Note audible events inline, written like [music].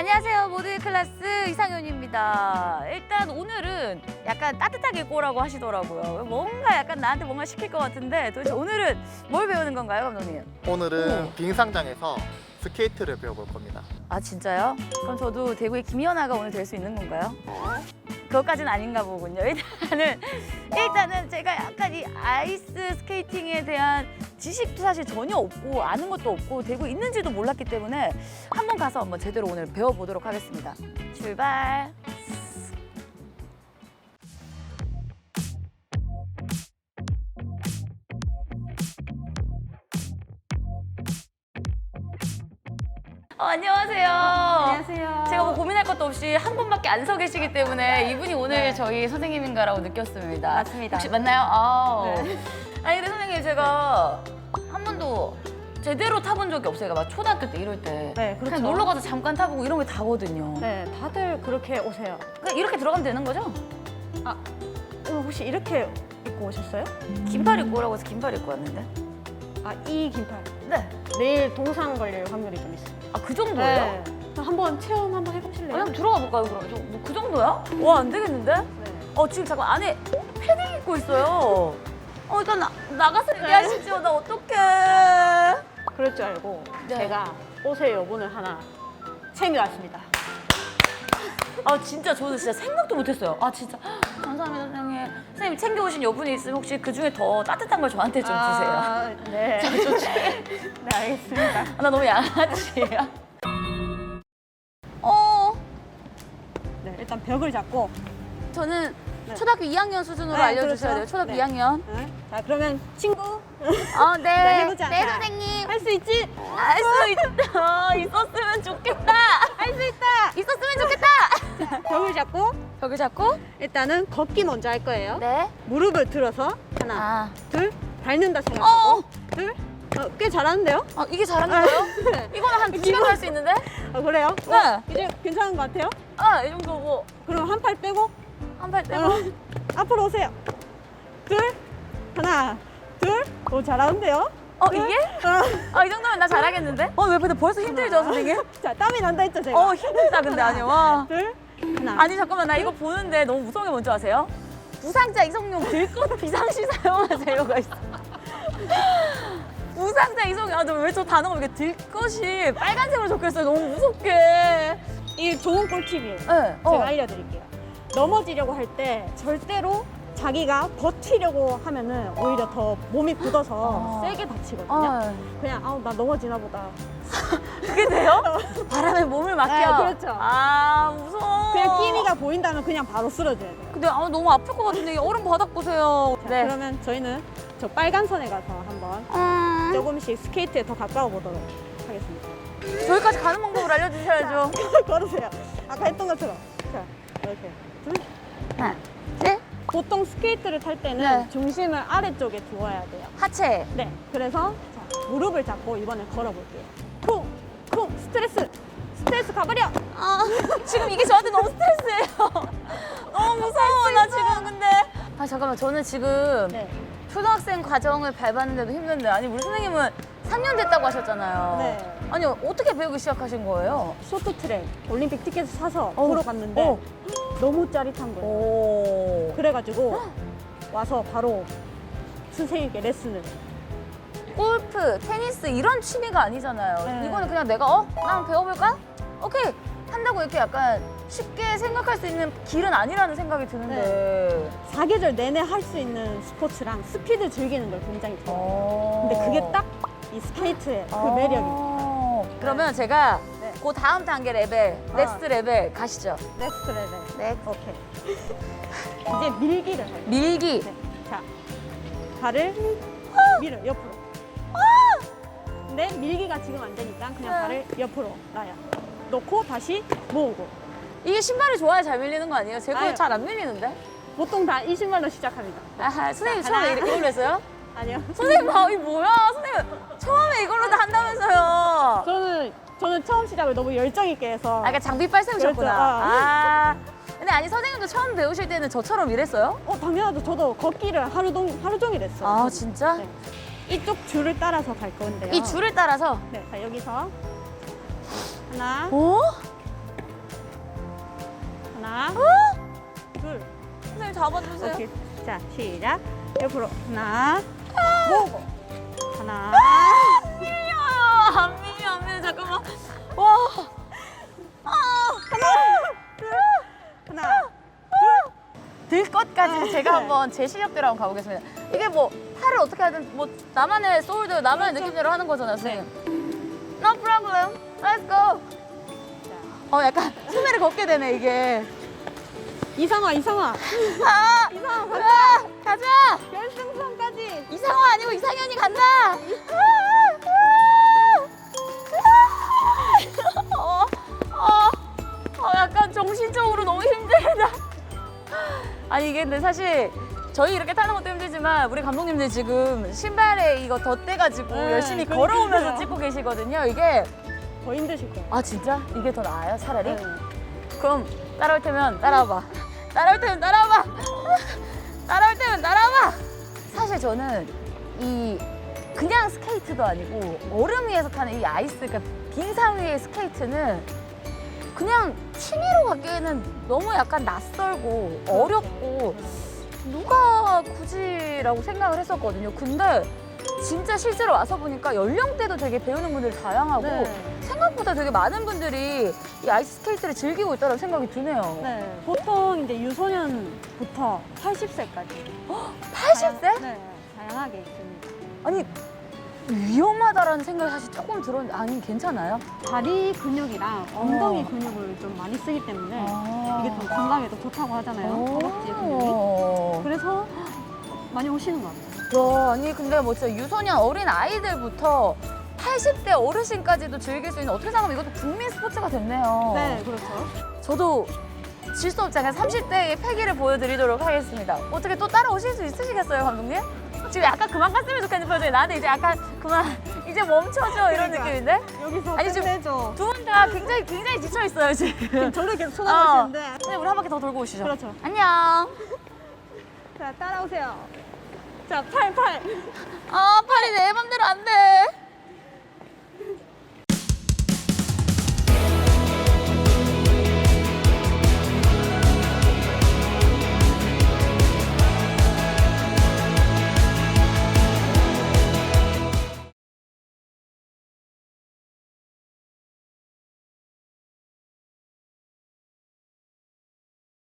안녕하세요. 모두의 클래스 이상현입니다. 일단 오늘은 약간 따뜻하게 입고 오라고 하시더라고요. 뭔가 약간 나한테 뭔가 시킬 것 같은데 도대체 오늘은 뭘 배우는 건가요, 감독님? 오늘은 오. 빙상장에서 스케이트를 배워볼 겁니다. 아 진짜요? 그럼 저도 대구의 김연아가 오늘 될 수 있는 건가요? 그것까지는 아닌가 보군요. [laughs] 일단은 일단은 제가 약간 이 아이스 스케이팅에 대한 지식도 사실 전혀 없고 아는 것도 없고 대구 있는지도 몰랐기 때문에 한번 가서 한번 제대로 오늘 배워보도록 하겠습니다. 출발. 어, 안녕하세요. 안녕하세요. 제가 뭐 고민할 것도 없이 한 분밖에 안 서 계시기 때문에 이분이 오늘 네. 저희 선생님인가라고 느꼈습니다. 맞습니다. 혹시 맞나요? 아. 네. 제가 한 번도 제대로 타본 적이 없어요. 막 초등학교 때 이럴 때 네, 그렇죠. 그냥 놀러 가서 잠깐 타보고 이런 게 다거든요. 네, 다들 그렇게 오세요. 그냥 이렇게 들어가면 되는 거죠? 오늘 혹시 이렇게 입고 오셨어요? 긴팔 입고 오라고 해서 긴팔 입고 왔는데. 아, 이 긴팔. 네. 내일 동상 걸릴 확률이 좀 있어요. 아 그 정도예요? 네. 한번 체험 한번 해보실래요? 그냥 들어가 볼까요 그럼? 저 뭐그 정도야? 와 안 되겠는데? 네. 어 지금 잠깐 안에 패딩 입고 있어요. 어 일단 나, 나가서 얘기하시죠. 나 어떡해. 그럴 줄 알고 네. 제가 옷의 여분을 하나 챙겨왔습니다. 아 진짜 저는 진짜 생각도 못했어요. 아 진짜 감사합니다 선생님. 선생님 챙겨오신 여분이 있으면 혹시 그 중에 더 따뜻한 걸 저한테 좀 주세요. 아, 네. [laughs] [laughs] 네, 알겠습니다. 아, 나 너무 양아치예요. 어 네, 일단 벽을 잡고. 저는 네. 초등학교 2학년 수준으로 네, 알려주셔야 그렇죠. 돼요. 초등학교 네. 2학년. 네. 자, 그러면 친구 어 네. [laughs] 네, 해보자. 네 자. 선생님. 할 수 있지? 할 수 있다. [laughs] 있었으면 좋겠다. 할 수 있다. 있었으면 좋겠다. [laughs] 벽을 잡고 벽을 잡고. 일단은 걷기 먼저 할 거예요. 네. 무릎을 들어서 하나, 아. 둘, 밟는다 생각하고 둘, 어, 꽤 잘하는데요? 어 이게 잘하는 거예요? 네. 이거는 한두 시간 할수 있는데? 아, 그래요? 네. 어, 이제 괜찮은 것 같아요? 아, 이 정도고. 그럼 한 팔 빼고 한팔 떼고. 어, 앞으로 오세요. 둘, 하나, 둘. 오, 잘하는데요? 어, 둘, 이게? 어. 아, 이 정도면 나 잘하겠는데? 어, 왜 근데 벌써 힘들죠, 선생님? [laughs] 자, 땀이 난다 했죠, 제가? 어, 힘들다, 근데 아니, 와. 둘, 하나. 아니, 잠깐만, 나 이거 보는데 너무 무서운 게 뭔지 아세요? 부상자 이송용 들꽃 비상시 사용하세요가 있어. [laughs] 부상자 이송용, 아, 왜저 단어가 왜 이렇게 들꽃이 빨간색으로 적혀 있어요? 너무 무섭게. 이 좋은 꿀팁이에요. 네, 제가 어. 알려드릴게요. 넘어지려고 할 때 절대로 자기가 버티려고 하면은 오히려 더 몸이 굳어서 어. 세게 다치거든요. 아, 그냥 아우 나 넘어지나 보다. [laughs] 그게 돼요? 바람에 몸을 맡겨. 네, 그렇죠. 아, 무서워. 그냥 끼니가 보인다면 그냥 바로 쓰러져야 돼요. 근데 아, 너무 아플 것 같은데 이 얼음 바닥 보세요. 자, 그러면 저희는 저 빨간 선에 가서 한번 음, 조금씩 스케이트에 더 가까워 보도록 하겠습니다. 저기까지 가는 방법을 알려주셔야죠. [laughs] 걸으세요. 아까 했던 것처럼. 자, 이렇게. 둘. 하나, 셋, 보통 스케이트를 탈 때는 네. 중심을 아래쪽에 두어야 돼요. 하체. 네. 그래서 자, 무릎을 잡고 이번에 걸어볼게요. 쿵! 쿵! 스트레스! 스트레스 가버려! 아, [laughs] 지금 이게 저한테 너무 스트레스예요. [laughs] 너무 무서워, 나 지금 근데. 아, 잠깐만, 저는 지금 네. 초등학생 과정을 밟았는데도 힘든데, 아니, 우리 선생님은 3년 됐다고 하셨잖아요. 네. 아니, 어떻게 배우기 시작하신 거예요? 쇼트트랙 올림픽 티켓을 사서 어. 보러 갔는데 어. 너무 짜릿한 거예요. 오. 그래가지고 와서 바로 선생님께 레슨을 골프, 테니스 이런 취미가 아니잖아요. 네. 이거는 그냥 내가 어? 나 한번 배워볼까? 오케이. 한다고 이렇게 약간 쉽게 생각할 수 있는 길은 아니라는 생각이 드는데. 사계절 내내 할 수 있는 스포츠랑 스피드 즐기는 걸 굉장히 좋아해요. 어. 근데 그게 딱 이 스케이트의 그 어. 매력입니다. 그러면 제가 네. 그 다음 단계 레벨, 아. 넥스트 레벨 가시죠. 넥스트 레벨. 네. 오케이. 이제 밀기를 할 거예요. 밀기. 네. 자, 발을 밀어 옆으로. 근데 밀기가 지금 안 되니까 그냥 네. 발을 옆으로 놔요. 놓고 다시 모으고. 이게 신발이 좋아야 잘 밀리는 거 아니에요? 제 거 아유. 잘 안 밀리는데? 보통 다 20만로 시작합니다. 아하, 선생님 자, 처음에 하나. 이렇게 이걸로 했어요? 아니요. [laughs] 선생님, 아, 이 뭐야? 선생님, 처음에 이걸로 다 한다면서요? 저는 저는 처음 시작을 너무 열정 있게 해서 아, 그러니까 장비 빨 세우셨구나. 그렇죠. 아. 근데 아니 선생님도 처음 배우실 때는 저처럼 이랬어요? 어 당연하죠. 저도 걷기를 하루 동 하루 종일 했어요. 아 진짜? 네. 이쪽 줄을 따라서 갈 건데요. 이 줄을 따라서 네, 자 여기서 하나, 어? 하나, 둘. 선생님 잡아주세요. 오케이. 자, 시작. 옆으로. 하나, 모으고. 하나, 안 밀려요. 안 밀려, 안 밀려. 잠깐만. 와. 아. 하나. 들 것까지 제가 한번 제 실력대로 한번 가보겠습니다. 이게 뭐 팔을 어떻게 하든 뭐 나만의 소울드, 나만의 느낌대로 하는 거잖아요, 선생님. No problem. Let's go. 어, 약간 소매를 걷게 되네, 이게. 이상화, 이상화. 아! 이상화! 가자! 결승선까지. 이상화 아니고 이상현이 간다! 어, 어, 어, 약간 정신적으로 너무 힘들다. 아니 이게 근데 사실 저희 이렇게 타는 것도 힘들지만 우리 감독님들 지금 신발에 이거 덧대가지고 네, 열심히 그건 걸어오면서 힘들어요. 찍고 계시거든요. 이게 더 힘드실 거예요. 아 진짜 이게 더 나아요 차라리? 네. 그럼 따라올 테면 따라와봐. 따라올 테면 따라와봐. 저는 이 그냥 스케이트도 아니고 얼음 위에서 타는 이 아이스, 그러니까 빙상 위의 스케이트는 그냥 취미로 가기에는 너무 약간 낯설고 어렵고 누가 굳이라고 생각을 했었거든요. 근데 진짜 실제로 와서 보니까 연령대도 되게 배우는 분들 다양하고 네. 생각보다 되게 많은 분들이 이 아이스 스케이트를 즐기고 있다는 생각이 드네요. 네. 보통 이제 유소년부터 80세까지. 80세? 네. 다양하게 있습니다. 아니 위험하다라는 생각이 사실 조금 들었는데 아니 괜찮아요? 다리 근육이랑 엉덩이 어. 근육을 좀 많이 쓰기 때문에 아. 이게 좀 건강에도 좋다고 하잖아요. 허벅지 근육이. 오. 그래서 많이 오시는 것 같아요. 야, 아니 근데 뭐 진짜 유소년 어린 아이들부터 80대 어르신까지도 즐길 수 있는 어떻게 생각하면 이것도 국민 스포츠가 됐네요. 네, 그렇죠. 저도 질 수 없지 않게 30대의 패기를 보여드리도록 하겠습니다. 어떻게 또 따라오실 수 있으시겠어요, 감독님? 지금 약간 그만 갔으면 좋겠는 표정이 나한테 이제 약간 그만 이제 멈춰줘 이런 그러니까. 느낌인데 여기서 아니, 지금 끝내죠. 두분 다 굉장히 굉장히 지쳐 있어요 지금. 저를 계속 어. 쳐다보시는데. 네, 우리 한 바퀴 더 돌고 오시죠. 그렇죠. 안녕. 자, 따라오세요. 자, 팔, 팔. 아 팔이 내 맘대로 안 돼.